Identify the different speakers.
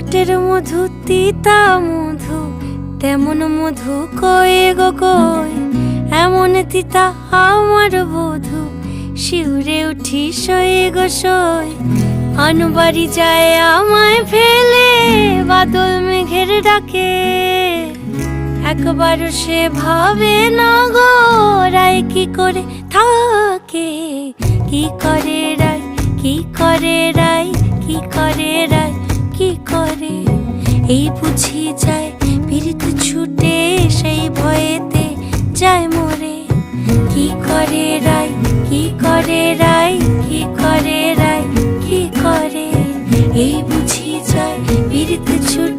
Speaker 1: ঠোঁটের মধু, তিতা মধু, তেমন মধু কয়ে গো কই এমন তিতা আমার বধু, শিউরে উঠি সয়ে গো সই আনবাড়ি যায় আমায় ফেলে, বাদল মেঘের ডাকে। একবার সে ভাবে না গো, রায় কি করে থাকে? কি করে রায়, কি করে রায়, কি করে রায়? কি করে? এই বুঝি যায়, পীড়িত ছুটে সেই ভয়েতে যায় মরে। কি করে রায়, কি করে রায়, কি করে রায়, কি করে? এই বুঝি যায়, পীড়িত ছুটে